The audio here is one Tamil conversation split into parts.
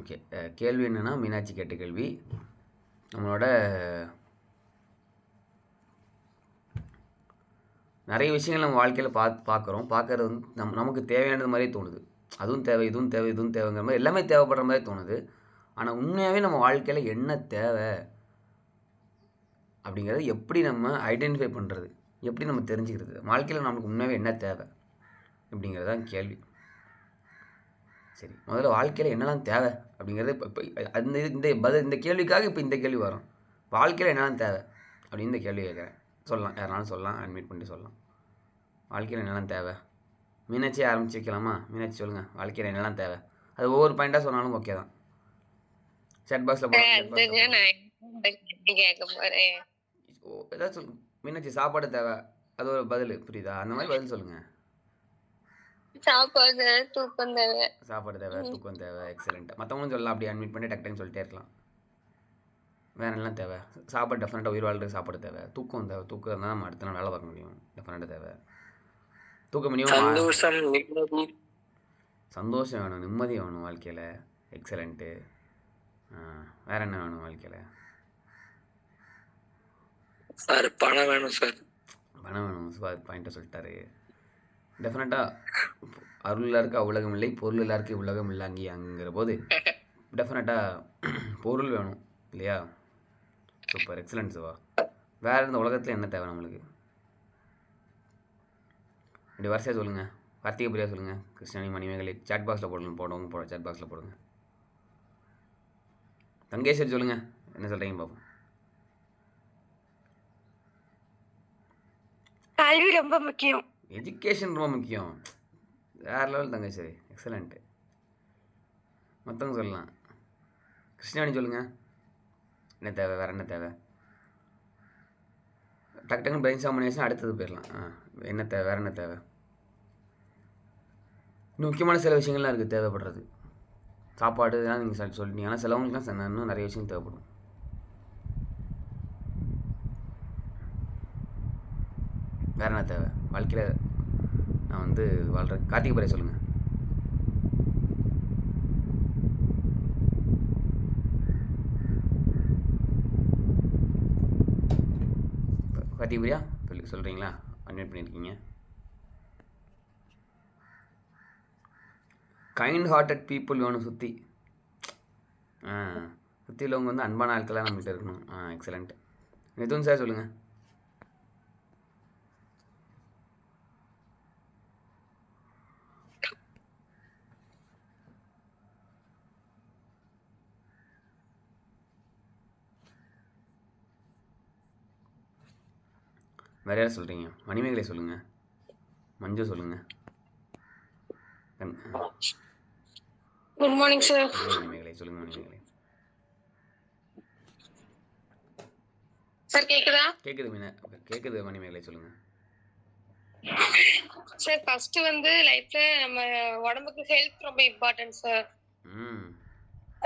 ஓகே. கேள்வி என்னென்னா மீனாட்சி கேட்ட கேள்வி. நம்மளோட நிறைய விஷயங்கள் நம்ம வாழ்க்கையில் பார்த்து பார்க்குறோம் பார்க்கறது வந்து நம் நமக்கு தேவையானது மாதிரியே தோணுது. அதுவும் தேவை இதுவும் தேவை இதுவும் தேவைங்கிற மாதிரி எல்லாமே தேவைப்படுற மாதிரி தோணுது. ஆனால் உண்மையாகவே நம்ம வாழ்க்கையில் என்ன தேவை அப்படிங்கிறத எப்படி நம்ம ஐடென்டிஃபை பண்ணுறது எப்படி நம்ம தெரிஞ்சுக்கிறது? வாழ்க்கையில் நமக்கு உண்மையாகவே என்ன தேவை அப்படிங்கிறது தான் கேள்வி. சரி முதல்ல வாழ்க்கையில் என்னெல்லாம் தேவை அப்படிங்கிறது இப்போ இப்போ அந்த இந்த பதில் இந்த கேள்விக்காக இப்போ இந்த கேள்வி வரும். வாழ்க்கையில் என்னெல்லாம் தேவை அப்படின்னு இந்த கேள்வி கேட்குறேன். சொல்லலாம் யாருனாலும் சொல்லலாம் அட்மிட் பண்ணிட்டு சொல்லலாம். வாழ்க்கையில் என்னெல்லாம் தேவை? மீனாட்சி ஆரம்பிச்சு வைக்கலாமா மீனாட்சி சொல்லுங்கள் வாழ்க்கையில் என்னெல்லாம் தேவை? அது ஒவ்வொரு பாயிண்ட்டாக சொன்னாலும் ஓகே தான். செட் பாக்ஸில் சொல்லு மீனாட்சி சாப்பாடு தேவை? அது ஒரு பதில் புரியுதா? அந்த மாதிரி பதில் சொல்லுங்கள் சாப்பாடு தூக்கம் தேவை. சாப்பாடு தேவை தூக்கம் தேவை எக்ஸலண்ட் மற்றவங்களும் சொல்லலாம் அப்படி அட்மிட் பண்ணி டக்கு சொல்லிட்டே இருக்கலாம். வேற எல்லாம் தேவை? சாப்பாடு டெஃபினட்டாக உயிர் வாழ்றதுக்கு சாப்பாடு தேவை. தூக்கம் தேவை. தூக்கம் இருந்தால் நம்ம அடுத்த நாள் வேலை பார்க்க முடியும். டெஃபினட்டாக தேவை. தூக்க முடியும் சந்தோஷம் நிம்மதி. சந்தோஷம் வேணும் நிம்மதி வேணும் வாழ்க்கையில். எக்ஸலண்ட்டு வேற என்ன வேணும் வாழ்க்கையில்? சார் பணம் வேணும் சார். பணம் வேணும். சுபாத் பாயிண்ட்டை சொல்லிட்டாரு. டெஃபினட்டாக அருள் எல்லாருக்கும் உலகம் இல்லை பொருள் எல்லாருக்கும் உலகம் இல்லை போது டெஃபினட்டாக பொருள் வேணும் இல்லையா? சூப்பர் எக்ஸலண்ட் வேறு இந்த உலகத்தில் என்ன தேவை நம்மளுக்கு? இப்படி வரிசையாக சொல்லுங்கள் கார்த்திகை பிரியா சொல்லுங்கள் கிருஷ்ணனி மணிமேகலை சாட் பாக்ஸில் போடணும் போடவும் போட சாட் பாக்ஸில் போடுங்க. தங்கேஸ்வர் சொல்லுங்கள் என்ன சொல்கிறீங்க பார்ப்போம் கல்வி ரொம்ப முக்கியம். எஜுகேஷன் ரொம்ப முக்கியம். வேறு லெவல் தங்கச்சி. எக்ஸலண்ட்டு மற்றவங்க சொல்லலாம். கிருஷ்ணாணி சொல்லுங்கள் என்ன தேவை? வேறு என்ன தேவை? டக்கு டக்குன்னு பிரெயின் சாமினேஷன் அடுத்தது போயிடலாம். ஆ என்ன தேவை? வேறு என்ன தேவை? இன்னும் முக்கியமான சில விஷயங்கள்லாம் இருக்குது தேவைப்படுறது சாப்பாடு இதெல்லாம் நீங்கள் சொல்லி சொல்லிட்டீங்க ஆனால் சிலவங்களுக்குலாம் ச- இன்னும் நிறைய விஷயம் தேவைப்படும். வேறு என்ன தேவை? வாழ்க்கையில் நான் வந்து வாழ்கிறேன் கார்த்திகை பரைய சொல்லுங்கள் கார்த்திகை பிரியா சொல்லி சொல்கிறீங்களா அட்மிட் பண்ணியிருக்கீங்க கைண்ட் ஹார்ட்டட் பீப்புள் வேணும் சுற்றி ஆ சுற்றி உள்ளவங்க வந்து அன்பான ஆட்களாக நம்மகிட்ட இருக்கணும். ஆ எக்ஸலண்ட் மிதுன் சார் சொல்லுங்கள் வேற யார் சொல்கிறீங்க மணிமேகலை சொல்லுங்கள் மஞ்சு சொல்லுங்கள் குட் மார்னிங் சார் மணிமேகலை சொல்லுங்கள் மணிமேகலை. சார் கேக்குதா? கேட்குது மீனா. கேட்குது மணிமேகலை சொல்லுங்கள் சார் ஃபர்ஸ்ட் வந்து லைஃப்ல நம்ம உடம்புக்கு ஹெல்த் ரொம்ப இம்பார்ட்டன்ட் சார்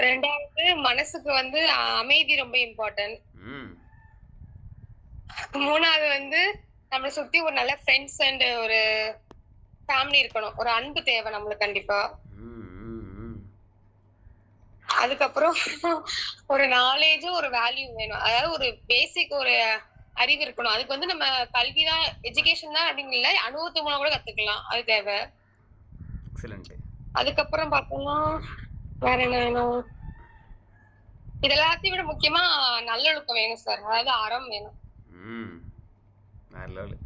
ரெண்டாவது மனசுக்கு வந்து அமைதி ரொம்ப இம்பார்ட்டன்ட் மூணாவது வந்து நம்மளை சுத்தி ஒரு நல்ல ஃப்ரெண்ட்ஸ் அண்ட் ஒரு ஃபேமிலி இருக்கணும். ஒரு அன்பு தேவை நம்மளுக்கு கண்டிப்பா. அதுக்கப்புறம் ஒரு நாலேஜும் ஒரு வேல்யூ வேணும். அதாவது ஒரு பேசிக் ஒரு அறிவு இருக்கணும். அதுக்கு வந்து நம்ம கல்வி தான் எஜுகேஷன் தான் அப்படின்னு இல்லை அனுபவத்து மூலம் கூட கத்துக்கலாம். அது தேவை. அதுக்கப்புறம் பார்த்தோம்னா வேற என்ன வேணும்? இது எல்லாத்தையும் விட முக்கியமா நல்லொழுக்கம் வேணும் சார் அதாவது அறம் வேணும். ம் வேறு லெவலு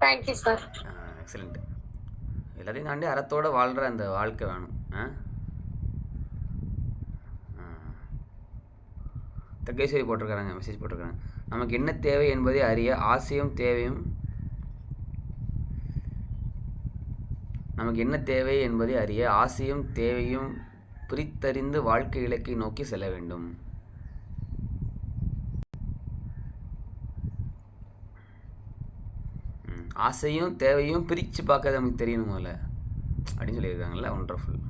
தேங்க்யூ சார் எக்ஸலண்ட் எல்லாத்தையும் தாண்டி அறத்தோட வாழ்கிற அந்த வாழ்க்கை வேணும் ஆ. தகேஸ்வரி போட்டிருக்காங்க மெசேஜ் போட்டிருக்காங்க நமக்கு என்ன தேவை என்பதை அறிய ஆசையும் தேவையும் நமக்கு என்ன தேவை என்பதை அறிய ஆசையும் தேவையும் பிரித்தறிந்து வாழ்க்கை இலக்கை நோக்கி செல்ல வேண்டும். ஆசையும் தேவையும் பிரித்து பார்க்க நமக்கு தெரியணும் முதல்ல. அப்படின்னு சொல்லியிருக்காங்கல்ல ஒண்டர்ஃபுல்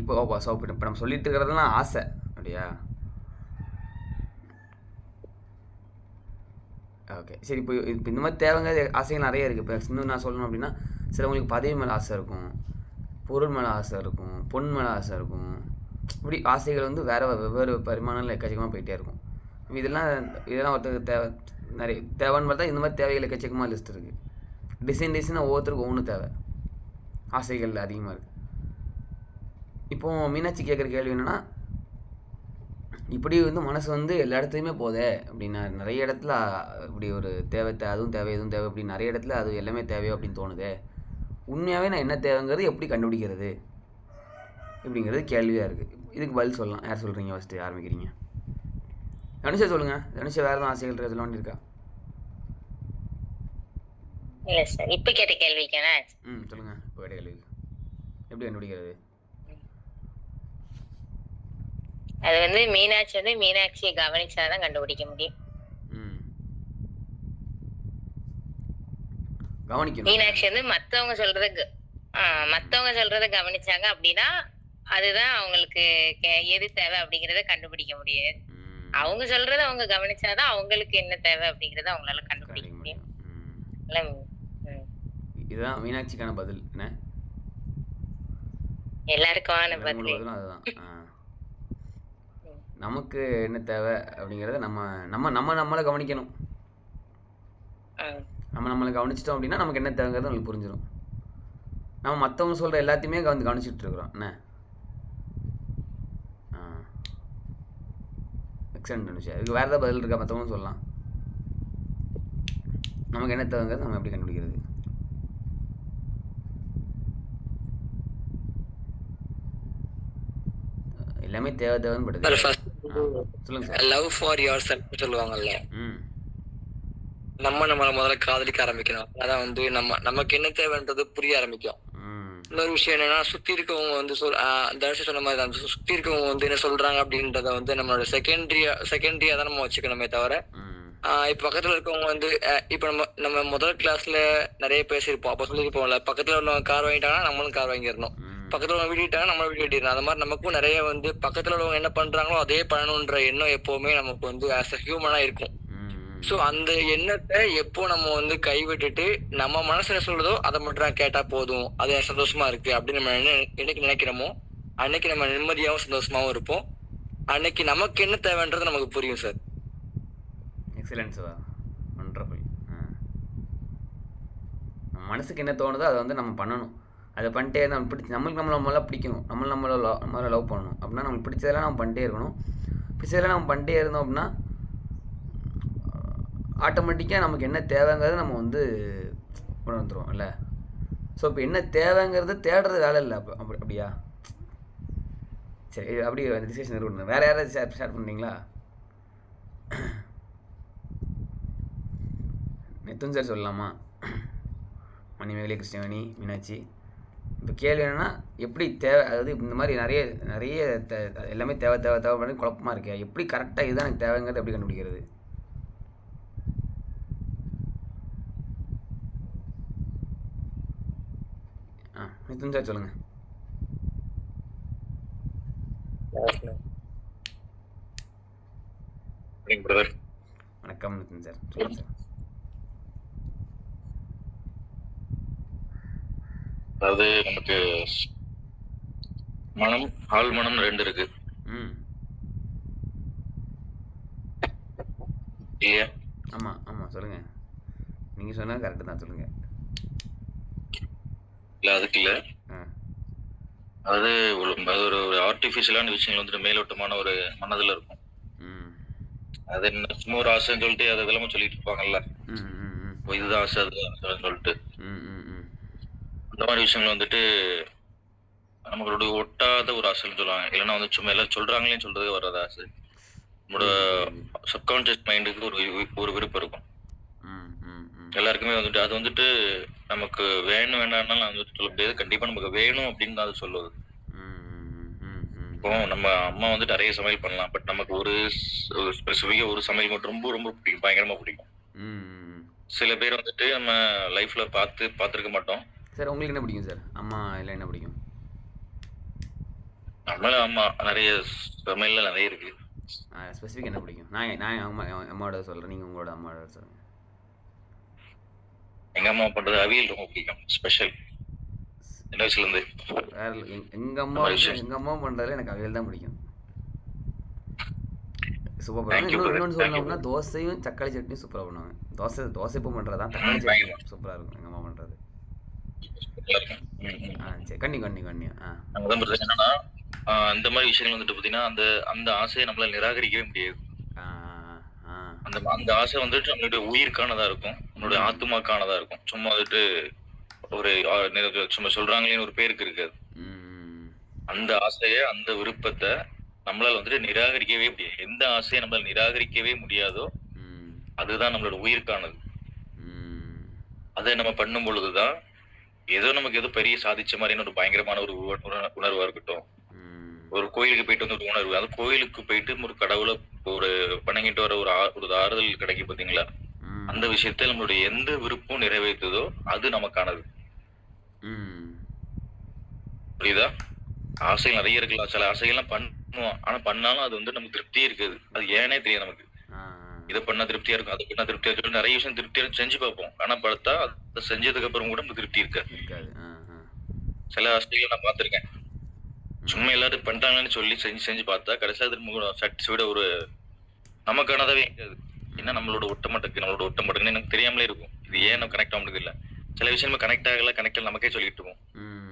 இப்போ ஓப்பா ஸோ இப்போ நம்ம சொல்லிட்டு இருக்கிறதெல்லாம் ஆசை அப்படியா? ஓகே சரி இப்போ இப்போ இந்த மாதிரி தேவைங்க ஆசைகள் நிறைய இருக்குது இப்போ இன்னும் நான் சொல்லணும் அப்படின்னா சிலவங்களுக்கு பதவி மேலே ஆசை இருக்கும். பொருள் மேலே ஆசை இருக்கும் பொன் மேலே ஆசை இருக்கும். இப்படி ஆசைகள் வந்து வேறு வெவ்வேறு பரிமாணங்கள் எக்கச்சக்கமாக போயிட்டே இருக்கும். இதெல்லாம் இதெல்லாம் ஒருத்தருக்கு தேவை நிறைய தேவைன்னு பார்த்தா இந்த மாதிரி தேவைகள் எக்கச்சக்கமாக லிஸ்ட் இருக்குது டிசைன் டிசைனாக ஒவ்வொருத்தருக்கும் ஒவ்வொன்று தேவை. ஆசைகள் அதிகமாக இருக்குது இப்போ மீனாட்சி கேட்குற கேள்வி என்னென்னா இப்படி வந்து மனசு வந்து எல்லா இடத்துலையுமே போதே அப்படின்னா நிறைய இடத்துல இப்படி ஒரு தேவை அதுவும் தேவை இதுவும் தேவை அப்படி நிறைய இடத்துல அது எல்லாமே தேவையோ அப்படின்னு தோணுதே உண்மையாகவே நான் என்ன தேவைங்கிறது எப்படி கண்டுபிடிக்கிறது? இப்படிங்கிறது கேள்வியாக இருக்குது இதுக்கு பதில் சொல்லலாம். யார் சொல்கிறீங்க ஃபஸ்ட்டு ஆரம்பிக்கிறீங்க. தனுஷா சொல்லுங்கள் தனுஷா வேறு எதுவும் ஆசைகள் இருக்கா? சொல்ல இருக்கா இல்ல சார் இப்ப கேட்ட கேள்விக்கான ம் சொல்லுங்கள் இப்போ கேட்ட கேள்வி எப்படி கண்டுபிடிக்கிறது? அது வந்து மீனாட்சி வந்து மீனாட்சியை கவனிச்சாதான் கண்டுபிடிக்க முடியும். ம். கவனிக்கணும். மீனாட்சி வந்து மத்தவங்க சொல்றத மத்தவங்க சொல்றத கவனிச்சாங்க அப்படின்னா அதுதான் அவங்களுக்கு எது தேவை அப்படிங்கறத கண்டுபிடிக்க முடியாது. அவங்க சொல்றத அவங்க கவனிச்சாதான் அவங்களுக்கு என்ன தேவை அப்படிங்கறத அவங்களால கண்டுபிடிக்க முடியும். இதுதான் மீனாட்சிக்கான பதில். என்ன? மூணு பதில். அதுதான். ஆ. நமக்கு என்ன தேவை அப்படிங்கிறத நம்ம நம்ம நம்ம நம்மளை கவனிக்கணும். ம். நம்ம நம்மளை கவனிச்சிட்டோம் அப்படின்னா நமக்கு என்ன தேவைங்கிறது நம்மளுக்கு புரிஞ்சிடும் நம்ம மற்றவங்க சொல்கிற எல்லாத்தையுமே கவனித்து கவனிச்சிட்டு இருக்கிறோம். என்ன? ஆ. எக்ஸலண்ட் நிமிஷம் இதுக்கு வேறு ஏதாவது பதில் இருக்கா? மற்றவங்க சொல்லலாம். நமக்கு என்ன தேவைங்கிறது நம்ம எப்படி கண்டுபிடிக்கிறது? எல்லாமே தேவை தேவைன்னு படுது. சொல்லுங்க லவ் ஃபார் யுவர் செல்ஃப் சொல்லுவாங்கல்ல. ம். நம்ம நம்மள முதல்ல காதலிக்க ஆரம்பிக்கணும். அதான் வந்து நம்ம நமக்கு என்ன தேவைன்றது புரிய ஆரம்பிக்கும். இன்னொரு விஷயம் என்னன்னா சுத்தி இருக்கவங்க வந்து சொல் தனுஷ் சொன்ன மாதிரி தான். சுத்தி இருக்கவங்க வந்து என்ன சொல்றாங்க அப்படின்றத வந்து நம்மளோட செகண்டரியா செகண்டரியா தான் நம்ம வச்சுக்கணுமே தவிர இப்ப பக்கத்துல இருக்கவங்க வந்து இப்ப நம்ம நம்ம முதல் கிளாஸ்ல நிறைய பேசியிருப்போம். அப்ப சொல்லியிருப்போம்ல பக்கத்துல உள்ளவங்க கார் வாங்கிட்டாங்கன்னா நம்மளும் கார் வாங்கிடணும். பக்கத்துல உள்ளவங்க வீடிட்டாங்க நம்ம வீடு கட்டிடணும். அந்த மாதிரி நமக்கும் நிறைய வந்து பக்கத்துல உள்ளவங்க என்ன பண்றாங்களோ அதே பண்ணணுன்ற எண்ணம் எப்பவுமே நமக்கு வந்து ஆஸ் அ ஹியூமனா இருக்கும். ஸோ சோ அந்த எண்ணத்தை எப்போ நம்ம வந்து கைவிட்டுட்டு நம்ம மனசுல சொல்றதோ அதை மட்டும் நான் கேட்டா போதும். அது எனக்கு சந்தோஷமா இருக்கு அப்படின்னு நம்ம என்னைக்கு நினைக்கிறோமோ அன்னைக்கு நம்ம நிம்மதியாவும் சந்தோஷமாவும் இருப்போம். அன்னைக்கு நமக்கு என்ன தேவைன்றது நமக்கு புரியும் சார் எக்ஸலன்ஸ் ஒண்டர்ஃபுல் நம்ம மனசுக்கு என்ன தோணுதோ அதை வந்து நம்ம பண்ணணும். அதை பண்ணிட்டே நம்ம பிடிச்சி நம்மளுக்கு நம்மளை முதல்ல பிடிக்கணும். நம்மள நம்மளை லவ் முதல்ல லவ் பண்ணணும். அப்படின்னா நம்மளுக்கு பிடிச்சதெல்லாம் நம்ம பண்ணிட்டே இருக்கணும். பிடிச்சதெல்லாம் நம்ம பண்ணிட்டே இருந்தோம் அப்படின்னா ஆட்டோமேட்டிக்காக நமக்கு என்ன தேவைங்கிறத நம்ம வந்து கொண்டு வந்துடுவோம் இல்லை? ஸோ இப்போ என்ன தேவைங்கிறத தேடுறது வேலை இல்லை அப்போ அப்படி அப்படியா? சரி இது அப்படி அந்த டிசிஷன் இருக்கணும் வேறு யாராவது ஷேர் ஷேர் பண்ணுறீங்களா நித்துன் சார் சொல்லலாமா? மணிமேகலை கிருஷ்ணவேணி மீனாட்சி. இப்போ கேள்வி என்னென்னா எப்படி தேவை அதாவது இந்த மாதிரி நிறைய நிறைய தே எல்லாமே தேவை தேவை தேவை பண்ணி குழப்பமாக இருக்கு. எப்படி கரெக்டாக இதுதான் எனக்கு தேவைங்கிறது எப்படி கண்டுபிடிக்கிறது? சொல்லுங்கள் பிரதர் வணக்கம் நிதின் சார் சொல்லுங்கள் சார் அதாவது நமக்கு மனம் ஆள் மனம் ரெண்டு இருக்கு. ம். இல்லையா ஆமாம் ஆமாம் சொல்லுங்கள் நீங்கள் சொன்னால் கரெக்டு தான் சொல்லுங்கள் இல்ல அதுக்கு இல்ல. அது ஒரு அது ஒரு ஆர்டிஃபிஷியலான விஷயங்கள் வந்துட்டு மேலோட்டமான ஒரு மனதுல இருக்கும். அது என்ன சும்மா ஒரு ஆசைன்னு சொல்லிட்டு அதை விளம்ப சொல்லிட்டு இருப்பாங்கல்ல. இதுதான் ஆசை அதுதான் சொல்லிட்டு. அந்த மாதிரி விஷயங்கள் வந்துட்டு நம்மளோட ஒட்டாத ஒரு ஆசைன்னு சொல்லுவாங்க. இல்லைன்னா வந்து சும்மா எல்லாம் சொல்றாங்களேன்னு சொல்றதே வராத ஆசை. நம்மளோட சப்கான்சியஸ் மைண்டுக்கு ஒரு ஒரு விருப்பம் இருக்கும். எல்லாருக்குமே வந்துட்டு அது வந்துட்டு நமக்கு வேணும் வேண்டாம்னாலும் நான் சொல்ல முடியாது. கண்டிப்பா நமக்கு வேணும் அப்படின்னு தான் அது சொல்லுவது இப்போ நம்ம அம்மா வந்து நிறைய சமையல் பண்ணலாம். பட் நமக்கு ஒரு ஸ்பெசிஃபிக்கா ஒரு சமையல் மட்டும் ரொம்ப ரொம்ப பிடிக்கும். பயங்கரமா பிடிக்கும். சில பேர் வந்துட்டு நம்ம லைஃப்ல பார்த்து பார்த்துருக்க மாட்டோம். சார் உங்களுக்கு என்ன பிடிக்கும் சார்? அம்மா இல்லை என்ன பிடிக்கும்? நம்மள அம்மா. நிறைய சமையல்ல நிறைய இருக்கு. ஸ்பெசிஃபிக் என்ன பிடிக்கும்? நான் நான் அம்மா அம்மாவோட சொல்கிறேன் நீங்கள் உங்களோட அம்மாவோட சொல்லுங்கள் எங்க அம்மா பண்றது அவியல் ரொம்ப பிடிக்கும் ஸ்பெஷல் சின்ன வயசுல இருந்து. எங்க- அம்மா. எங்க அம்மா பண்றதுல எனக்கு அவியல் தான் பிடிக்கும். சூப்பர் இன்னொன்று சொல்லணும்னா தோசையும் தக்காளி சட்னியும் சூப்பரா பண்ணுவாங்க தோசை தோசை இப்போ பண்றதா தக்காளி. சட்னி சூப்பரா இருக்கும் எங்க அம்மா பண்றது. ஆ சரி. கண்ணி கண்ணி கண்ணி. ஆ. என்னன்னா அந்த மாதிரி விஷயங்கள் வந்துட்டு பாத்தீங்கன்னா அந்த அந்த ஆசையை நம்மளால நிராகரிக்கவே முடியாது. அந்த அந்த ஆசை வந்துட்டு நம்மளுடைய உயிருக்கானதா இருக்கும். நம்மளுடைய ஆத்மாக்கானதா இருக்கும். சும்மா வந்துட்டு ஒரு சும்மா சொல்றாங்களே ஒரு பேருக்கு இருக்காது. அந்த ஆசையை அந்த விருப்பத்தை நம்மளால வந்துட்டு நிராகரிக்கவே முடியாது. எந்த ஆசையை நம்மளால நிராகரிக்கவே முடியாதோ அதுதான் நம்மளோட உயிருக்கானது. அதை நம்ம பண்ணும் பொழுதுதான் ஏதோ நமக்கு ஏதோ பெரிய சாதிச்ச மாதிரியான ஒரு பயங்கரமான ஒரு உண- உண- உணர்வா இருக்கட்டும். ஒரு கோயிலுக்கு போயிட்டு வந்து ஒரு உணர்வு. அந்த கோயிலுக்கு போயிட்டு ஒரு கடவுளை ஒரு வணங்கிட்டு வர ஒரு ஒரு ஆறுதல் கிடைக்கும் பாத்தீங்களா? அந்த விஷயத்தை நம்மளுடைய எந்த விருப்பம் நிறைவேற்றுதோ அது நமக்கானது. புரியுதா? ஆசைகள் நிறைய இருக்கலாம் சில ஆசைகள்லாம் பண்ணுவோம். ஆனா பண்ணாலும் அது வந்து நமக்கு திருப்தியே இருக்காது. அது ஏனே தெரியாது நமக்கு. இதை பண்ணா திருப்தியா இருக்கும் அதை பண்ணா திருப்தியா இருக்கும். நிறைய விஷயம் திருப்தியா செஞ்சு பார்ப்போம். ஆனா பார்த்தா அதை செஞ்சதுக்கு அப்புறம் கூட நமக்கு திருப்தி இருக்காது. சில ஆசைகளை நான் பார்த்திருக்கேன். சும்மா எல்லாரும் பண்றாங்கன்னு சொல்லி செஞ்சு செஞ்சு பார்த்தா கடைசியா திரும்ப சாட்டிஸ்ஃபைட ஒரு நமக்கானதாவே இருக்காது. என்ன நம்மளோட ஒட்டமட்டுக்கு நம்மளோட ஒட்டமட்டுக்குன்னு எனக்கு தெரியாமலே இருக்கும். இது ஏன் நம்ம கனெக்ட் ஆக இல்ல? சில விஷயம் கனெக்ட் ஆகல கனெக்ட் நமக்கே சொல்லிட்டு இருக்கோம்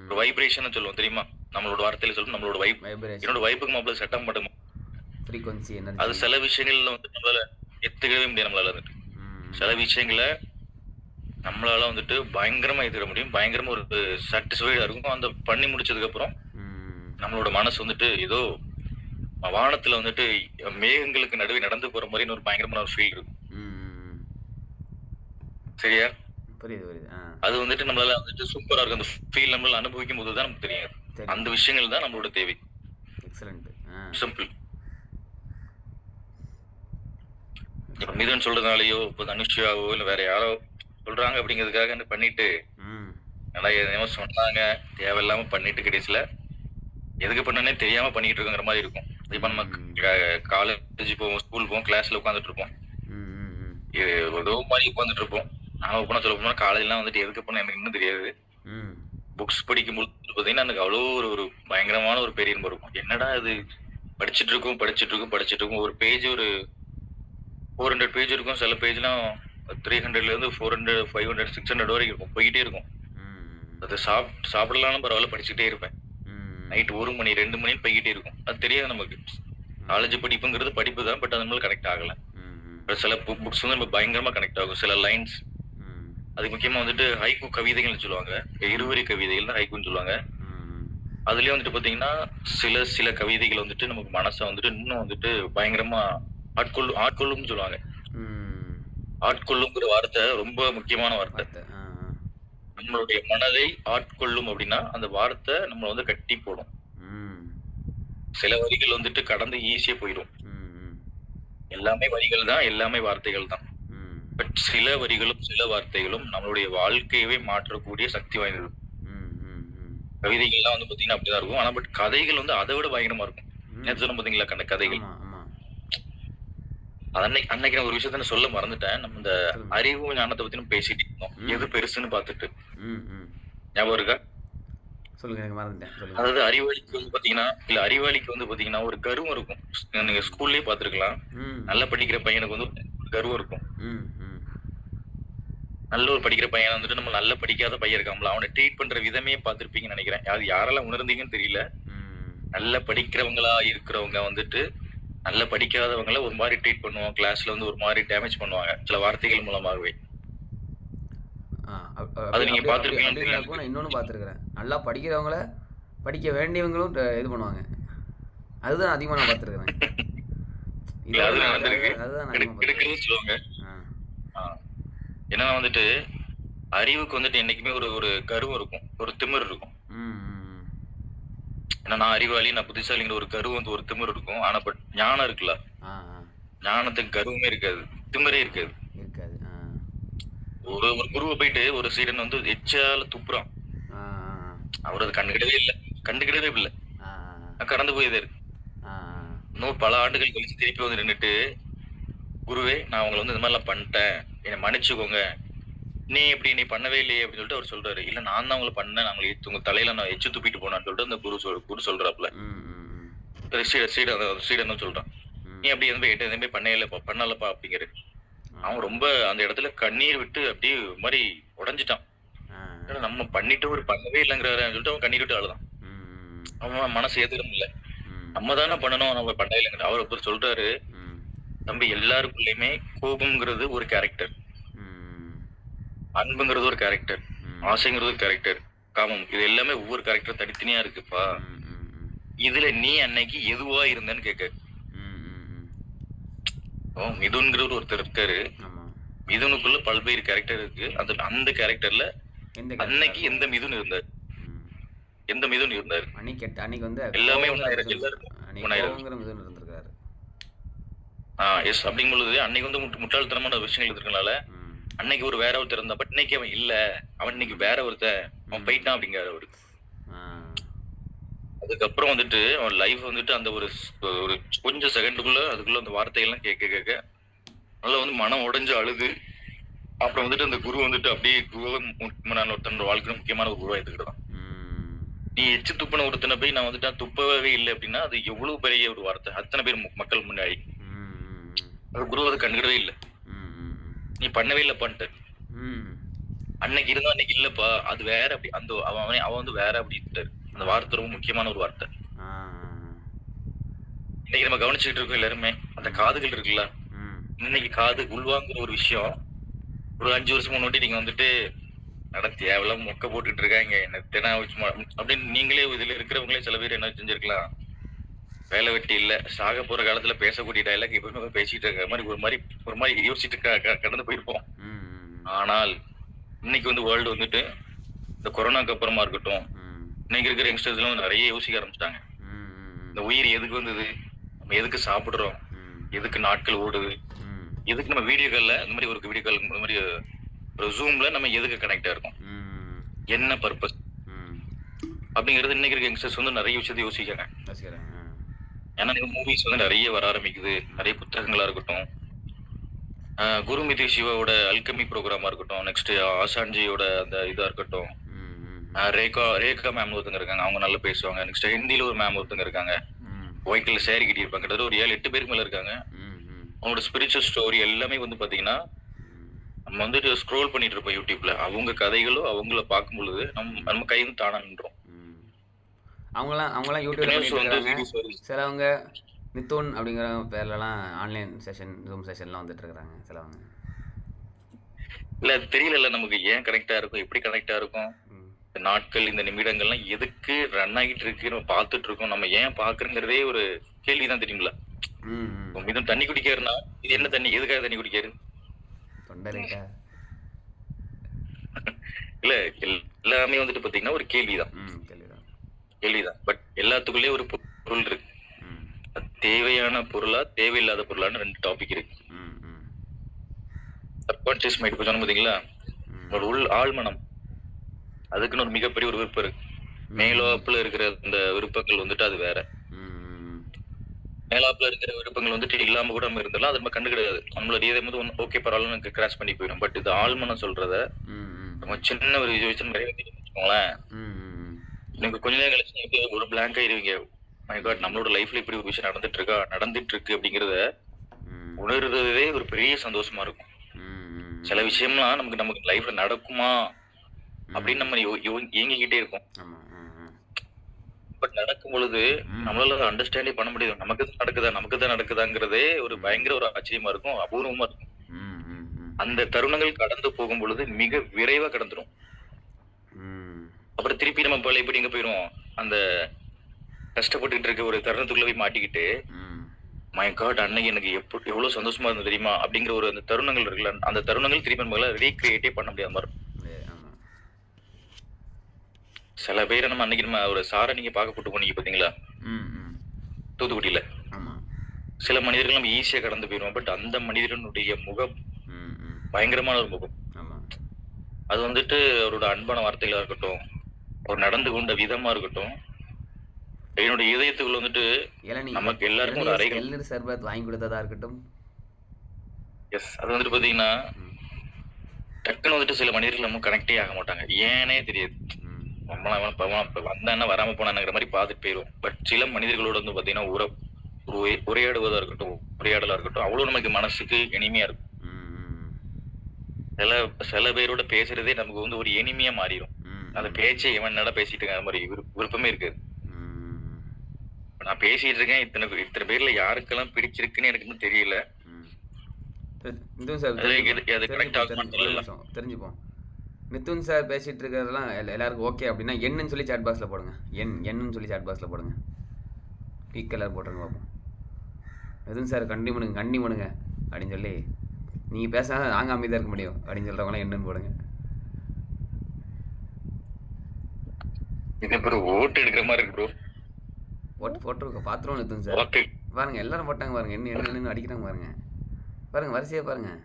ஒரு வைப்ரேஷன் சொல்லுவோம் தெரியுமா? நம்மளோட வார்த்தையில சொல்லுவோம் நம்மளோட வைப் என்னோட வைப்புக்கு மாப்பிள்ள செட் ஆக மாட்டோம் ஃப்ரீக்வன்சி அது சில விஷயங்கள்ல வந்து நம்மளால எத்துக்கவே முடியாது நம்மளால வந்துட்டு சில விஷயங்களை நம்மளால வந்துட்டு பயங்கரமா ஏத்துக்க முடியும். பயங்கரமா ஒரு சாட்டிஸ்ஃபைடா இருக்கும். அந்த பண்ணி முடிச்சதுக்கு அப்புறம் நம்மளோட மனசு வந்துட்டு ஏதோ வானத்துல வந்துட்டு மேகங்களுக்கு நடுவே நடந்து போற மாதிரி ஒரு பயங்கரமான ஒரு ஃபீல் இருக்கும். சரியா? அது வந்துட்டு நம்மளால வந்துட்டு சூப்பரா இருக்கும். அந்த ஃபீல் நம்மளால அனுபவிக்கும் போது தான் நமக்கு தெரியும். அந்த விஷயங்கள் தான் நம்மளோட தேவை. சிம்பிள் இப்ப மிதுன் சொல்றதுனாலயோ இப்ப தனுஷியாவோ இல்ல வேற யாரோ சொல்றாங்க அப்படிங்கிறதுக்காக பண்ணிட்டு நல்லா எதையோ சொன்னாங்க. தேவையில்லாம பண்ணிட்டு கடைசியில எதுக்கு பண்ணனே தெரியாம பண்ணிட்டு இருக்கோங்கிற மாதிரி இருக்கும். இப்ப நம்ம காலேஜ் போவோம் ஸ்கூல் போவோம் கிளாஸ்ல உட்காந்துட்டு இருப்போம். ஏதோ மாதிரி உட்காந்துட்டு இருப்போம். நான் ஓப்பனா சொல்ல போனா காலேஜ்லாம் வந்துட்டு எதுக்கு பண்ண எனக்கு இன்னும் தெரியாது. புக்ஸ் படிக்கும்போது பார்த்தீங்கன்னா எனக்கு அவ்வளோ ஒரு ஒரு பயங்கரமான ஒரு பெரிய இருக்கும். என்னடா இது? படிச்சுட்டு இருக்கோம் படிச்சுட்டு இருக்கோம் படிச்சுட்டு இருக்கோம். ஒரு பேஜ் ஒரு ஃபோர் ஹண்ட்ரட் பேஜ் இருக்கும். சில பேஜ்லாம் த்ரீ ஹண்ட்ரட்ல இருந்து four hundred five hundred six hundred வரைக்கும் இருக்கும். போயிட்டே இருக்கும். அது சாப் சாப்பிடலாம் பரவாயில்ல படிச்சுட்டே இருப்பேன். நைட் ஒரு மணி ரெண்டு மணி போய்கிட்டே இருக்கும். அது தெரியாது நமக்கு. காலேஜ் படிப்புங்கிறது படிப்பு தான் பட் அது நம்மளுக்கு கனெக்ட் ஆகல. சில புக்ஸ் வந்து நம்ம பயங்கரமா கனெக்ட் ஆகும். சில லைன்ஸ் அது முக்கியமா வந்துட்டு ஹைக்கூ கவிதைகள்னு சொல்லுவாங்க. இருவரி கவிதைகள் தான் ஹைக்கூன்னு சொல்லுவாங்க. அதுலயே வந்துட்டு பாத்தீங்கன்னா சில சில கவிதைகள் வந்துட்டு நமக்கு மனசை வந்துட்டு இன்னும் வந்துட்டு பயங்கரமா ஆட்கொள்ளும் ஆட்கொள்ளும்னு சொல்லுவாங்க. ஆட்கொள்ளுங்கிற வார்த்தை ரொம்ப முக்கியமான வார்த்தை. நம்மளுடைய மனதை ஆட்கொள்ளும் அப்படின்னா அந்த வார்த்தை நம்மள வந்து கட்டி போடும். சில வரிகள் வந்துட்டு கடந்து ஈஸியா போயிடும். எல்லாமே வரிகள் தான் எல்லாமே வார்த்தைகள் தான். பட் சில வரிகளும் சில வார்த்தைகளும் நம்மளுடைய வாழ்க்கையவே மாற்றக்கூடிய சக்தி வாய்ந்தது. கவிதைகள்லாம் வந்து பாத்தீங்கன்னா அப்படிதான் இருக்கும். ஆனா பட் கதைகள் வந்து அதை விட பயங்கரமா இருக்கும். நேற்று சொன்ன பாத்தீங்களா கண்ட கதைகள்? அன்னைக்கு அன்னைக்கு நான் ஒரு விஷயத்த நான் சொல்ல மறந்துட்டேன். நம்ம இந்த சொல்லுங்க. அறிவு ஞானத்தை பத்தி நம்ம பேசிட்டு இருந்தோம். எது பெருசுன்னு ம் ஞாபகம் இருக்கா? அதாவது அறிவாளிக்கு வந்து பாத்தீங்கன்னா இல்ல அறிவாளிக்கு வந்து பாத்தீங்கன்னா ஒரு கர்வம் இருக்கும். நீங்க ஸ்கூல்லயே பாத்துருக்கலாம் நல்லா படிக்கிற பையனுக்கு வந்து கர்வம் இருக்கும். நல்ல ஒரு படிக்கிற பையன் வந்துட்டு நம்ம நல்ல படிக்காத பையன் இருக்காங்களா அவனை ட்ரீட் பண்ற விதமே பார்த்திருப்பீங்கன்னு நினைக்கிறேன். அது யாரெல்லாம் உணர்ந்தீங்கன்னு தெரியல. நல்ல படிக்கிறவங்களா இருக்கிறவங்க வந்துட்டு நல்ல படிக்காதவங்கள ஒரு மாதிரி ட்ரீட் பண்ணுவோம் கிளாஸ்ல வந்து ஒரு மாதிரி டேமேஜ் பண்ணுவாங்க. சில வார்த்தைகள் மூலமாகவே. அது நீங்க. நடக்கும் நான் இன்னொன்னு பார்த்துருக்குறேன். நல்லா படிக்கிறவங்கள படிக்க வேண்டியவங்களும் இது பண்ணுவாங்க. அதுதான் அதிகமாக நான் ஆ. என்னன்னா வந்துட்டு அறிவுக்கு வந்துட்டு என்னைக்குமே ஒரு ஒரு கருவம் இருக்கும். ஒரு திமிர் இருக்கும். ஏன்னா நான் அறிவாளி நான் புத்திசாலிங்கிற ஒரு கருவம் வந்து ஒரு திமிர் இருக்கும். ஆனா பட் ஞானம் இருக்குல்ல? ஞானத்துக்கு கருவமே இருக்காது. திமிரே இருக்காது. இருக்காது ஒரு ஒரு குருவை போயிட்டு ஒரு சீடன் வந்து எச்சால துப்புறான். அவர் அது கண்டுக்கிடவே இல்லை. கண்டுக்கிடவே இல்லை. கடந்து போயதே இருக்கு ஆ. இன்னும் பல ஆண்டுகள் கழிச்சு திருப்பி வந்து நின்னுட்டு குருவே நான் உங்களை வந்து இந்த மாதிரிலாம் பண்ணிட்டேன். என்னை மன்னிச்சுக்கோங்க. நீ எப்படி நீ பண்ணவே இல்லையே அப்படின்னு சொல்லிட்டு அவர் சொல்றாரு. இல்ல நான் தான் உங்களை பண்ணேன். நான் உங்களை உங்க தலையில நான் எச்சு துப்பிட்டு போனான்னு சொல்லிட்டு அந்த குரு சொல் குரு சொல்றாப்ல ம் ம் ம். ஸ்ரீ- ஸ்ரீடன் சொல்றான். நீ அப்படி எதுவுமே எட்டு எதுவுமே பண்ணவே இல்லப்பா பண்ணலப்பா அப்படிங்கிற அவன் ரொம்ப அந்த இடத்துல கண்ணீர் விட்டு அப்படியே மாதிரி உடைஞ்சிட்டான். நம்ம பண்ணிட்டு ஒரு பண்ணவே இல்லைங்கிறாரு சொல்லிட்டு அவன் கண்ணீர் விட்டு அழுதான். அவன் மனசு ஏத்துக்கிற முடியல. நம்ம தானே பண்ணணும் நம்ம பண்ணவே இல்லைங்கிற அவர் ஒருத்தர் சொல்றாரு. ம், தம்பி எல்லாருக்குள்ளயுமே கோபம்ங்கிறது ஒரு கேரக்டர் அன்புங்கிறது ஒரு கேரக்டர். ஆசைங்கிறது ஒரு கேரக்டர் காமம். இது எல்லாமே ஒவ்வொரு கேரக்டர் தனித்தனியா இருக்குப்பா. இதுல நீ அன்னைக்கு எதுவா இருந்தேன்னு கேட்க. மிதுன்கிறவர் ஒருத்தர் இருக்காரு. மிதுனுக்குள்ள பல்வேறு கேரக்டர் இருக்கு. அந்த அந்த கேரக்டர்ல அன்னைக்கு? எந்த மிதுன் இருந்தார். எந்த மிதுன் இருந்தார்? அன்னைக்கு அன்னைக்கு வந்து எல்லாமே இருந்திருக்காரு. ஆஹ் எஸ் அப்படிங்கும் பொழுது அன்னைக்கு வந்து முட்டு- முட்டாள்தனமான விஷயங்கள் இருக்கனால ம். அன்னைக்கு ஒரு வேற ஒருத்தர் இருந்தா பட் இன்னைக்கு அவன் இல்ல. அவன் இன்னைக்கு வேற ஒருத்தன். அவன் போயிட்டான் அப்படிங்கிறாரு அவரு. அதுக்கப்புறம் வந்துட்டு அவன் லைஃப் வந்துட்டு அந்த ஒரு ஒரு கொஞ்சம் செகண்டுக்குள்ள அதுக்குள்ள அந்த வார்த்தையெல்லாம் கேட்க கேட்க நல்லா வந்து மனம் உடைஞ்சு அழுது. அப்புறம் வந்துட்டு அந்த குரு வந்துட்டு அப்படியே குருவை முக்கியமான ஒருத்தனோட வாழ்க்கையில முக்கியமான ஒரு குருவா எடுத்துக்கிட்டான். நீ எச்சு துப்புன ஒருத்தனை போய் நான் வந்துட்டு துப்பவே இல்லை அப்படின்னா அது எவ்வளவு பெரிய ஒரு வார்த்தை. அத்தனை பேர் மக்கள் முன்னாடி. அது குரு அதை கண்டுக்கிடவே இல்லை. நீ பண்ணவே இல்லை பண்ணிட்டு. அன்னைக்கு இருந்தா அன்னைக்கு இல்லப்பா அது வேற அப்படி அந்த அவன் அவனே- வந்து வேற அப்படின்ட்டாரு அந்த வார்த்தை ரொம்ப முக்கியமான ஒரு வார்த்தை. இன்னைக்கு நம்ம கவனிச்சுக்கிட்டு இருக்கோம் எல்லாருமே அந்த காதுகள் இருக்குல்ல. இன்னைக்கு காது உள்வாங்குற ஒரு விஷயம். ஒரு அஞ்சு வருஷம் முன்னாடி நீங்க வந்துட்டு நட தேவையில்லாம் மொக்க போட்டுட்டு இருக்காங்க என்ன தினா அப்படின்னு நீங்களே இதுல இருக்கிறவங்களே சில பேர் என்ன செஞ்சிருக்கலாம் வேலை வெட்டி இல்ல சாக போற காலத்துல பேசக்கூடிய டைலாக் இப்ப பேசிட்டு இருக்க மாதிரி ஒரு மாதிரி ஒரு மாதிரி யோசிச்சுட்டு கடந்து போயிருப்போம் ஆனால் இன்னைக்கு வந்து வேர்ல்டு வந்துட்டு இந்த கொரோனாக்கு அப்புறமா இருக்கட்டும். இன்னைக்கு இருக்கிற யங்ஸ்டர்ஸ் எல்லாம் வந்து நிறைய யோசிக்க ஆரம்பிச்சிட்டாங்க இந்த உயிர் எதுக்கு வந்தது நம்ம எதுக்கு சாப்பிடுறோம். எதுக்கு நாட்கள் ஓடுது. எதுக்கு நம்ம வீடியோ கால்ல இந்த மாதிரி ஒரு வீடியோ கால் இந்த மாதிரி ஒரு ஜூம்ல நம்ம எதுக்கு கனெக்டா இருக்கோம். என்ன பர்பஸ். அப்படிங்கிறது இன்னைக்கு இருக்க யங்ஸ்டர்ஸ் வந்து நிறைய விஷயத்தை யோசிக்கிறாங்க. ஏன்னா நீங்க மூவிஸ் வந்து நிறைய வர ஆரம்பிக்குது. நிறைய புத்தகங்களா இருக்கட்டும். குருமிதி சிவாவோட அல்கமி ப்ரோக்ராமா இருக்கட்டும். நெக்ஸ்ட் ஆசான்ஜியோட அந்த இதா இருக்கட்டும். ரேகா ரேகா மேம் ஒருத்தங்க இருக்காங்க. அவங்க நல்லா பேசுவாங்க. நெக்ஸ்ட் ஹிந்தில ஒரு மேம் ஒருத்தங்க இருக்காங்க. ஒயிட்ல சேரி கட்டி இருப்பாங்க கிட்டத்தட்ட ஒரு ஏழு எட்டு பேருக்கு மேல இருக்காங்க. அவங்களோட ஸ்பிரிச்சுவல் ஸ்டோரி எல்லாமே வந்து பாத்தீங்கன்னா. நம்ம வந்துட்டு ஸ்க்ரோல் பண்ணிட்டு இருப்போம் யூடியூப்ல அவங்க கதைகளோ அவங்கள பார்க்கும் பொழுது நம்ம நம்ம கை வந்து தானா நின்றோம். அவங்களாம் அவங்களாம் யூடியூப்ல பண்ணிட்டு. சிலவங்க நித்தோன் அப்படிங்கிற பேர்லலாம் ஆன்லைன் செஷன் ஜூம் செஷன்லாம் வந்துட்டு இருக்கிறாங்க சிலவங்க. இல்ல தெரியல நமக்கு ஏன் கனெக்டா இருக்கும் எப்படி கனெக்டா இருக்கும். இந்த நாட்கள் இந்த நிமிடங்கள்லாம் எதுக்கு ரன் ஆகிட்டு இருக்கு நம்ம பார்த்துட்டு இருக்கோம் நம்ம ஏன் பாக்குறோங்கிறதே ஒரு கேள்விதான் தெரியுங்களா ம், ம். இப்போ மிதுன் தண்ணி குடிக்காருன்னா இது என்ன தண்ணி எதுக்காக தண்ணி குடிக்காரு இல்ல எல்- எல்லாமே வந்துட்டு பாத்தீங்கன்னா ஒரு கேள்விதான். கேள்விதான் பட் எல்லாத்துக்குள்ளே ஒரு பொருள் இருக்கு. ம் அது தேவையான பொருளா தேவையில்லாத பொருளான்னு ரெண்டு டாபிக் இருக்கு. ம் சப்கான்சியஸ் மைண்ட் இப்போ சொன்ன பாத்தீங்களா? உங்களோட ஒரு உள் ஆழ்மனம். அதுக்குன்னு ஒரு மிகப்பெரிய ஒரு விருப்பம் இருக்கு. மேலோப்புல இருக்கிற அந்த விருப்பங்கள் வந்துட்டு அது வேற. மேலாப்புல இருக்கிற விருப்பங்கள் வந்துட்டு இல்லாம கூட நம்ம இருந்தாலும் அது நம்ம கண்டு கிடையாது. நம்மள ரீதை வந்து ஓகே பரவாயில்ல கிராஸ் பண்ணி போயிடும். பட் இது ஆழ்மனம் சொல்றத நம்ம சின்ன ஒரு யோசிச்சு நிறைவேற்றி வச்சுக்கோங்களேன் ம், நீங்க கொஞ்ச நேரம் கழிச்சு ஒரு பிளாங்க் ஆயிருவீங்க. மை காட் நம்மளோட லைஃப்ல இப்படி ஒரு விஷயம் நடந்துட்டு இருக்கா? நடந்துட்டு இருக்கு அப்படிங்கறத உணர்றதே ஒரு பெரிய சந்தோஷமா இருக்கும். சில விஷயம்லாம் நமக்கு நமக்கு லைஃப்ல நடக்குமா? அப்படின்னு நம்ம ஏங்கிக்கிட்டே இருக்கோம். பட் நடக்கும் பொழுது. நம்மளால அதை அண்டர்ஸ்டாண்டே பண்ண முடியாது. நமக்கு தான் நடக்குதா? நமக்கு தான் நடக்குதாங்கிறதே ஒரு பயங்கர ஒரு ஆச்சரியமா இருக்கும். அபூர்வமா இருக்கும். அந்த தருணங்கள் கடந்து போகும் பொழுது மிக விரைவா கடந்துரும். ம், அப்புறம் திருப்பி நம்ம பழைய எப்படி எங்க போயிடுவோம் அந்த கஷ்டப்பட்டுட்டு இருக்க ஒரு தருணத்துக்குள்ள போய் மாட்டிக்கிட்டு ம். காட் அன்னைக்கு எனக்கு எப்படி எவ்வளவு சந்தோஷமா இருந்தது தெரியுமா அப்படிங்கிற ஒரு அந்த தருணங்கள் இருக்குல்ல அந்த தருணங்கள் திருப்பி நம்மளால ரீக்ரியேட்டே பண்ண முடியாத மாதிரி இருக்கும். சில பேரை நம்ம அன்னைக்கு நம்ம ஒரு சாரை நீங்க பார்க்க போட்டு போனீங்க பாத்தீங்களா. தூத்துக்குடியில சில மனிதர்கள் நம்ம ஈஸியா கடந்து போயிடுவோம் பட் அந்த மனிதனுடைய முகம். பயங்கரமான ஒரு முகம் அது வந்துட்டு அவரோட அன்பான வார்த்தைகளா இருக்கட்டும் அவர் நடந்து கொண்ட விதமா இருக்கட்டும். என்னுடைய இதயத்துக்குள்ள வந்துட்டு நமக்கு எல்லாருக்கும் ஒரு அறைகள். இளநீர் சர்பத் வாங்கி கொடுத்ததா இருக்கட்டும். எஸ் அது வந்துட்டு பாத்தீங்கன்னா. டக்குன்னு வந்துட்டு சில மனிதர்கள் நம்ம கனெக்டே ஆக மாட்டாங்க. ஏனே தெரியாது. வந்தான்னா வராம போனாங்கிற மாதிரி பார்த்துட்டு போயிடும் பட் சில மனிதர்களோட வந்து பாத்தீங்கன்னா உற உரை- உரையாடுவதா இருக்கட்டும் உரையாடலா இருக்கட்டும் அவ்வளவு நமக்கு மனசுக்கு இனிமையா இருக்கும். சில சில பேரோட பேசுறதே நமக்கு வந்து ஒரு இனிமையா மாறிடும் அந்த பேச்சை இவன் என்னடா பேசிட்டு இருக்கான் அந்த மாதிரி விருப்ப- விருப்பமே இருக்காது நான் பேசிட்டு இருக்கேன் இத்தனை இத்தனை பேர்ல யாருக்கெல்லாம் பிடிச்சிருக்குன்னு எனக்கு தெரியல. மிதுன் சார் அது தெரிஞ்சுப்போம். அது மிதுன் சார் பேசிட்டு இருக்கிறதெல்லாம் எல்லா- எல்லாருக்கும் ஓகே அப்படின்னா என்னன்னு சொல்லி சாட் பாக்ஸில் போடுங்க. என் என்னன்னு சொல்லி சாட் பாக்ஸில் போடுங்க. பீக் கலர் போட்டுருங்க பார்ப்போம் மிதுன் சார் கண்டி பண்ணுங்க கண்டி பண்ணுங்க அப்படின்னு சொல்லி நீங்கள் பேசினா நாங்கள் அமைதியாக இருக்க முடியும் அப்படின்னு சொல்கிறவங்களாம் என்னன்னு போடுங்க. இது ப்ரோ ஓட்டு எடுக்கிற மாதிரி இருக்கு ப்ரோ ஓட்டு போட்டுருக்க பார்த்துருவோம் மிதுன் சார். ஓகே பாருங்க எல்லாரும் போட்டாங்க பாருங்க என்ன என்ன என்னன்னு அடிக்கிறாங்க பாருங்க. பாருங்க வரிசையாக பாருங்க.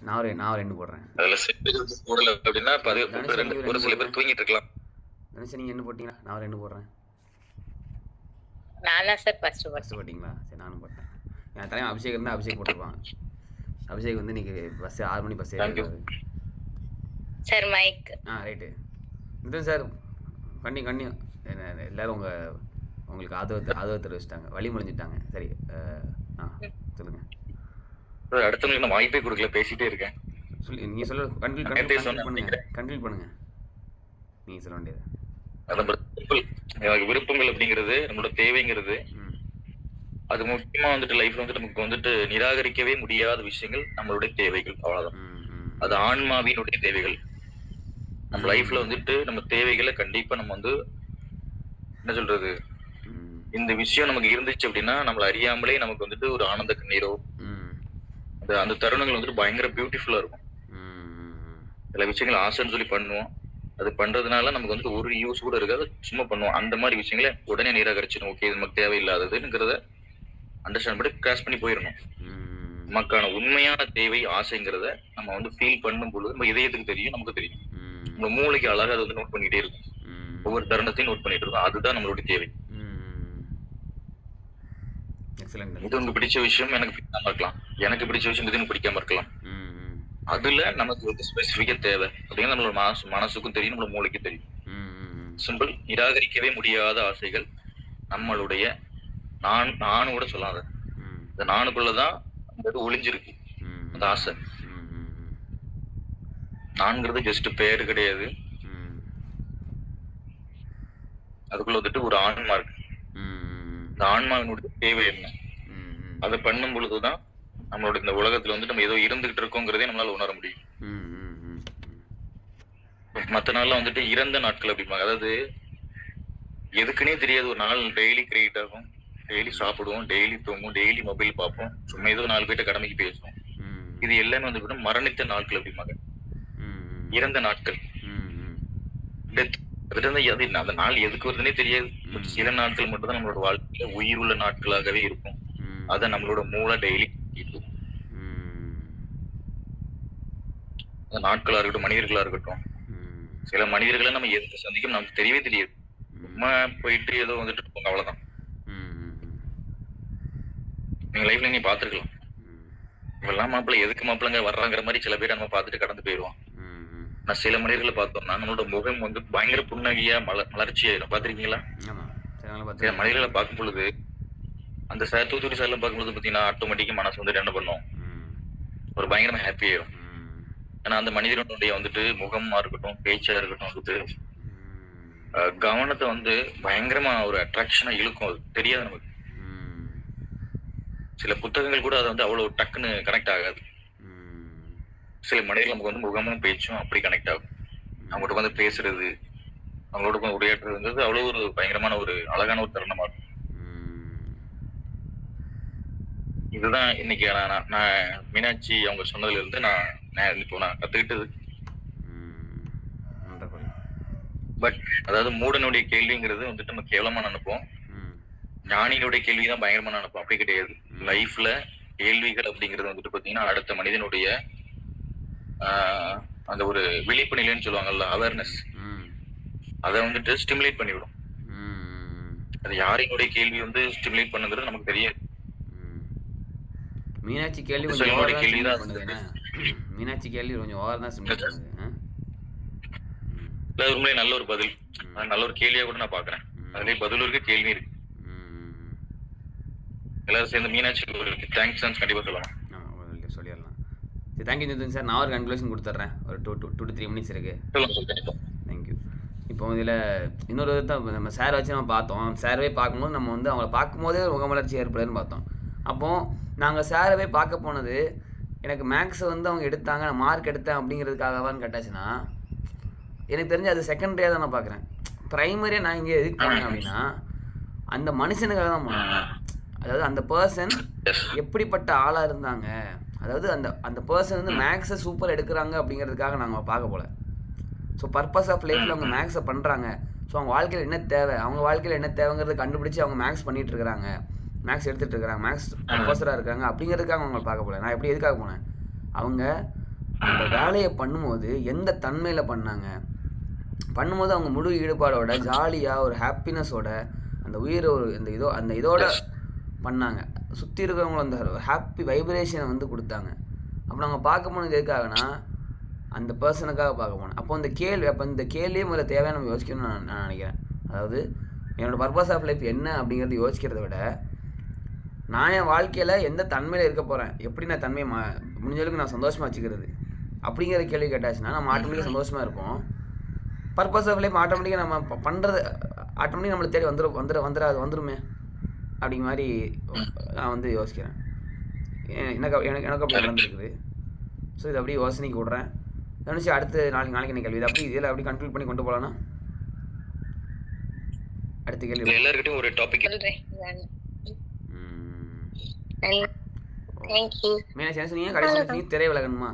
நான் ஒரு நான் ஒரு எண்ணு போடுறேன். அதுல சில பேர் வந்து போடல அப்படின்னா ரெண்டு- ஒரு சில பேர் தூங்கிட்டு இருக்கலாம். நீங்கள் என்ன போட்டீங்களா? நான் ஒரு எண்ணு போடுறேன். நான் சார் ஃபர்ஸ்ட் ஃபஸ்ட்டு போட்டிங்களா? சரி நானும் போட்டேன். என் தலைவன் அபிஷேக் இருந்தால் அபிஷேக் போட்டிருப்பான் அபிஷேக் வந்து இன்னைக்கு பஸ் ஆறு மணி பஸ். ஏறிடுவாரு சார் மைக் ஆ ரைட்டு இது சார் கண்ணி கண்ணி. என்ன- எல்லாரும் உங்கள் உங்களுக்கு ஆதரவு ஆதரவு தெரிவிச்சிட்டாங்க. வழி முடிஞ்சிட்டாங்க சரி ஆ சொல்லுங்கள் bro, அடுத்தவங்களுக்கு நான் வாய்ப்பே கொடுக்கல பேசிட்டே இருக்கேன். சொல்லி நீங்கள் சொல்ல கண்ட்ரோல் சொன்னேன் பண்ணுங்க. கண்ட்ரோல் பண்ணுங்க. நீங்கள் சொல்ல வேண்டியது. எனக்கு விருப்பங்கள் அப்படிங்கிறது நம்மளோட தேவைங்கிறது. ம். அது முக்கியமா வந்துட்டு லைஃப்ல வந்துட்டு நமக்கு வந்துட்டு நிராகரிக்கவே முடியாத விஷயங்கள் நம்மளுடைய தேவைகள். அவ்வளவுதான். அது ஆன்மாவினுடைய தேவைகள். நம்ம லைஃப்ல வந்துட்டு நம்ம தேவைகளை கண்டிப்பா நம்ம வந்து என்ன சொல்றது? இந்த விஷயம் நமக்கு இருந்துச்சு அப்படின்னா நம்மள அறியாமலே நமக்கு வந்துட்டு ஒரு ஆனந்த கண்ணீரோ அந்த அந்த தருணங்கள் வந்துட்டு பயங்கர பியூட்டிஃபுல்லா இருக்கும். சில விஷயங்கள் ஆசைன்னு சொல்லி பண்ணுவோம். அது பண்றதுனால நமக்கு வந்துட்டு ஒரு யூஸ் கூட இருக்காது. சும்மா பண்ணுவோம். அந்த மாதிரி விஷயங்களை உடனே நிராகரிச்சிடும் ஓகே இது நமக்கு தேவையில்லாததுங்கிறத அண்டர்ஸ்டாண்ட் பண்ணி கிராஸ் பண்ணி போயிடணும். நமக்கான உண்மையான தேவை ஆசைங்கிறத நம்ம வந்து ஃபீல் பண்ணும் பொழுது நம்ம இதயத்துக்கு தெரியும் நமக்கு தெரியும். நம்ம மூளைக்கு அழகா அதை வந்து நோட் பண்ணிட்டே இருக்கும். ஒவ்வொரு தருணத்தையும் நோட் பண்ணிட்டு இருக்கும். அதுதான் நம்மளுடைய தேவை. இது உங்களுக்கு பிடிச்ச விஷயம் எனக்கு பிடிக்காம இருக்கலாம். எனக்கு பிடிச்ச விஷயம் இது பிடிக்காம இருக்கலாம். அதுல நமக்கு வந்து ஸ்பெசிஃபிக்கா தேவை. அப்படிங்கிற நம்மளோட மனசு மனசுக்கும் தெரியும் நம்மளோட மூளைக்கும் தெரியும். சிம்பிள் நிராகரிக்கவே முடியாத ஆசைகள் நம்மளுடைய நான் நானு கூட சொல்லாத இந்த நானுக்குள்ளதான் ஒளிஞ்சிருக்கு. அந்த ஆசை. நான்கிறது ஜஸ்ட் பேர் கிடையாது. அதுக்குள்ள வந்துட்டு ஒரு ஆன்மா இருக்கு. இந்த ஆன்மாவினுடைய தேவை என்ன? அதை பண்ணும் பொழுதுதான் நம்மளோட இந்த உலகத்துல வந்துட்டு நம்ம ஏதோ இருந்துகிட்டு இருக்கோங்கிறதே நம்மளால உணர முடியும். மத்த நாள்ல வந்துட்டு இறந்த நாட்கள் அப்படிம்பாங்க அதாவது எதுக்குன்னே தெரியாது ஒரு நாள் டெய்லி கிரியேட் ஆகும். டெய்லி சாப்பிடுவோம் டெய்லி தூங்குவோம் டெய்லி மொபைல் பார்ப்போம். சும்மா ஏதோ நாலு பேர்ட்ட கடமைக்கு பேசுவோம். இது எல்லாமே வந்து மரணித்த நாட்கள் அப்படிம்பாங்க இறந்த நாட்கள். டெத். அது அந்த நாள் எதுக்கு வருதுன்னே தெரியாது. சில நாட்கள் மட்டும் தான் நம்மளோட வாழ்க்கையில உயிர் உள்ள நாட்களாகவே இருக்கும். அதை நம்மளோட மூளை டெய்லி நாட்களா இருக்கட்டும் மனிதர்களா இருக்கட்டும். சில மனிதர்களை நம்ம எதுக்கு சந்திக்கும் நமக்கு தெரியவே தெரியாது. சும்மா போயிட்டு ஏதோ வந்துட்டு இருப்போங்க அவ்வளவுதான். நீங்க லைஃப்ல நீ பாத்துருக்கலாம் இவெல்லாம் மாப்பிள்ளை எதுக்கு மாப்பிள்ளைங்க வர்றாங்கிற மாதிரி சில பேரை நம்ம பார்த்துட்டு கடந்து போயிடுவோம் ஆனா சில மனிதர்களை பார்த்தோம்னா நம்மளோட முகம் வந்து பயங்கர புன்னகையா மல மலர்ச்சியாயிரும். பாத்திருக்கீங்களா ஆமாம் சரி நல்லா சில மனிதர்களை பார்க்கும் பொழுது அந்த சார் தூத்துக்குடி சார்ல பார்க்கும்போது பாத்தீங்கன்னா ஆட்டோமேட்டிக்கா மனசு வந்துட்டு என்ன பண்ணும்? ஒரு பயங்கரமா ஹாப்பி ஆயிரும். ம். ஏன்னா அந்த மனிதனுடைய வந்துட்டு முகமா இருக்கட்டும் பேச்சா இருக்கட்டும் வந்துட்டு கவனத்தை வந்து பயங்கரமா ஒரு அட்ராக்ஷனா இழுக்கும். அது தெரியாது நமக்கு. சில புத்தகங்கள் கூட அது வந்து அவ்வளவு டக்குன்னு கனெக்ட் ஆகாது. சில மனிதர்கள் நமக்கு வந்து முகமும் பேச்சும் அப்படி கனெக்ட் ஆகும். அவங்கள்ட்ட வந்து பேசுறது அவங்களோட உட்கார்ந்து உரையாடுறதுங்கிறது அவ்வளவு ஒரு பயங்கரமான ஒரு அழகான ஒரு தருணமா இருக்கும். இதுதான் இன்னைக்கு நான் நான்- மீனாட்சி அவங்க சொன்னதுல இருந்து நான் நான் இப்போ நான் கத்துக்கிட்டது. பட் அதாவது மூடனுடைய கேள்விங்கிறது வந்துட்டு நம்ம கேவலமா நினைப்போம். ம். ஞானிகளுடைய கேள்விதான் பயங்கரமா நினைப்போம். அப்படி கிடையாது. ம். லைஃப்ல கேள்விகள் அப்படிங்கிறது வந்துட்டு பாத்தீங்கன்னா அடுத்த மனிதனுடைய அந்த ஒரு விழிப்பு நிலைன்னு சொல்லுவாங்கல்ல அவேர்னஸ் அதை வந்துட்டு ஸ்டிமுலேட் பண்ணிவிடும். அது யாரினுடைய கேள்வி வந்து ஸ்டிமுலேட் பண்ணுங்கிறது நமக்கு தெரியாது. மீனாட்சி கேள்வி கொஞ்சம் கேள்வி தான் மீனாட்சி கேள்வி கொஞ்சம் ஓவர் தான் சிம்பிள் பண்ணுது. ஆ? இல்ல உண்மையிலே நல்ல ஒரு பதில். நல்ல ஒரு கேள்வியா கூட நான் பாக்குறேன் அதுலயே பதிலும் இருக்கு கேள்வி இருக்கு. எல்லாரும் சேர்ந்து மீனாட்சி தேங்க்ஸ் கண்டிப்பா சொல்லலாம். சரி தேங்க்யூ நிதின் சார் நான் ஒரு கன்க்ளூஷன் கொடுத்துட்றேன் ஒரு two two two to three minutes இருக்குது தேங்க்யூ இப்போ இதில் இன்னொரு தான் நம்ம சார் வச்சு நம்ம பார்த்தோம். சாரவே பார்க்கும்போது நம்ம வந்து அவங்கள பார்க்கும்போதே ஒரு முகமலர்ச்சி ஏற்படுதுன்னு பார்த்தோம். அப்போது நாங்கள் சாரவே பார்க்க போனது எனக்கு மேக்ஸை வந்து அவங்க எடுத்தாங்க நான் மார்க் எடுத்தேன் அப்படிங்கிறதுக்காகவான்னு கேட்டாச்சுன்னா எனக்கு தெரிஞ்சு அது செகண்டரியாக தான் நான் பார்க்குறேன். ப்ரைமரியாக நான் இங்கே எதுக்கு போனேன் அப்படின்னா அந்த மனுஷனுக்காக தான் போனேன். அதாவது அந்த பர்சன் எப்படிப்பட்ட ஆளாக இருந்தாங்க? அதாவது அந்த அந்த பர்சன் வந்து மேக்ஸை சூப்பர் எடுக்கிறாங்க அப்படிங்கிறதுக்காக நாங்கள் பார்க்க போல. ஸோ பர்பஸ் ஆஃப் லைஃப்பில் அவங்க மேக்ஸை பண்ணுறாங்க ஸோ அவங்க வாழ்க்கையில் என்ன தேவை? அவங்க வாழ்க்கையில் என்ன தேவைங்கிறத கண்டுபிடிச்சி அவங்க மேக்ஸ் பண்ணிட்டு இருக்கிறாங்க மேக்ஸ் எடுத்துகிட்டு இருக்கிறாங்க மேக்ஸ் ப்ரொஃபஸராக இருக்காங்க. அப்படிங்கிறதுக்காக அவங்க பார்க்க போல. நான் எப்படி எதுக்காக போனேன்? அவங்க அந்த வேலையை பண்ணும்போது எந்த தன்மையில் பண்ணாங்க? பண்ணும்போது அவங்க முழு ஈடுபாடோட ஜாலியாக ஒரு ஹாப்பினஸோட அந்த உயிரை ஒரு இந்த இதோ அந்த இதோட பண்ணாங்க. சுற்றி இருக்கிறவங்கள அந்த ஹாப்பி வைப்ரேஷனை வந்து கொடுத்தாங்க. அப்போ நாங்கள் பார்க்க போனது எதுக்காகனா அந்த பர்சனுக்காக பார்க்க போனோம் அப்போ அந்த கேள்வி அப்போ இந்த கேள்வியே முதல்ல தேவையான நம்ம யோசிக்கணும்னு நான் நான் நினைக்கிறேன். அதாவது என்னோட பர்பஸ் ஆஃப் லைஃப் என்ன அப்படிங்கிறது யோசிக்கிறத விட நான் என் வாழ்க்கையில் எந்த தன்மையில் இருக்க போகிறேன் எப்படி நான் தன்மையை மா முடிஞ்ச அளவுக்கு நான் சந்தோஷமாக வச்சுக்கிறது? அப்படிங்கிற கேள்வி கேட்டாச்சுன்னா நம்ம ஆட்டோமேட்டிக்காக சந்தோஷமாக இருப்போம். பர்பஸ் ஆஃப் லைஃப் ஆட்டோமேட்டிக்காக நம்ம பண்ணுறது ஆட்டோமேட்டிக்காக நம்மளை தேடி வந்துடும் வந்துட வந்துடாது வந்துருமே. அப்படிங்க மாதிரி நான் வந்து யோசிக்கிறேன். எனக்கு எனக்கு எனக்கு அப்படி நடந்துருக்குது ஸோ இதை அப்படியே யோசனைக்கு விட்றேன். நினச்சி அடுத்து நாளைக்கு நாளைக்கு என்ன கேள்வி? இது அப்படி இதில் அப்படி கன்க்ளூட் பண்ணி கொண்டு போகலான்னா அடுத்த கேள்வி எல்லாருக்கிட்டையும் ஒரு டாபிக் சொல்றேன். ம். தேங்க்யூ மீனாட்சி என்ன சொன்னீங்க? கடைசி சொன்னீங்க திரை விலகணுமா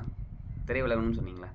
திரை விலகணும்னு சொன்னீங்களா